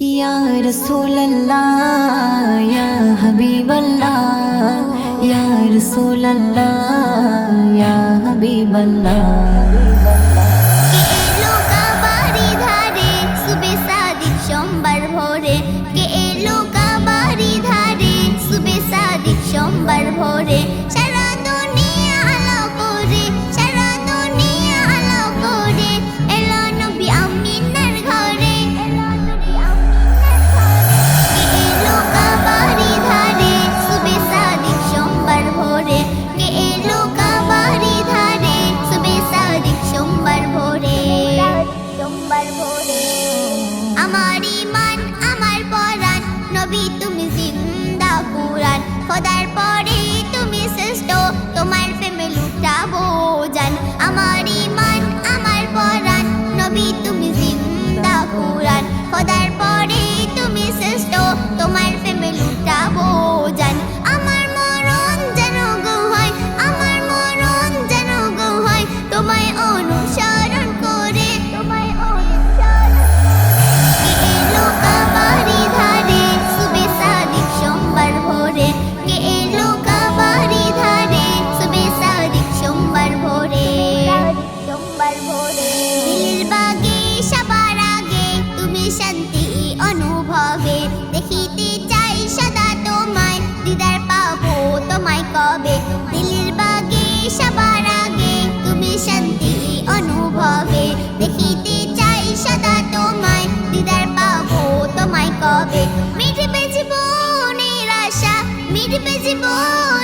ইয়া রাসূলুল্লাহ ইয়া হাবিবাল্লাহ ইয়া রাসূলুল্লাহ ইয়া হাবিবাল্লাহ ভোরে। আমার ইমান আমার পরাণ নবী তুমি জিন্দা কুরআন খোদার পরে তুমি শ্রেষ্ঠ তোমার প্রেমে লুটাবো জান আমার ইমান আমার ভোরে। সবার আগে তুমি শান্তি অনুভবে। দেখিতে চাই সদা তোমায়, দিদার পাবো তোমায় কবে। দিলের বাগে সবার আগে তুমি শান্তি অনুভবে। দেখিতে চাই সদা তোমায়, দিদার পাবো তোমায় কবে। মিটবে জীবনের আশা, মিটবে জীবনের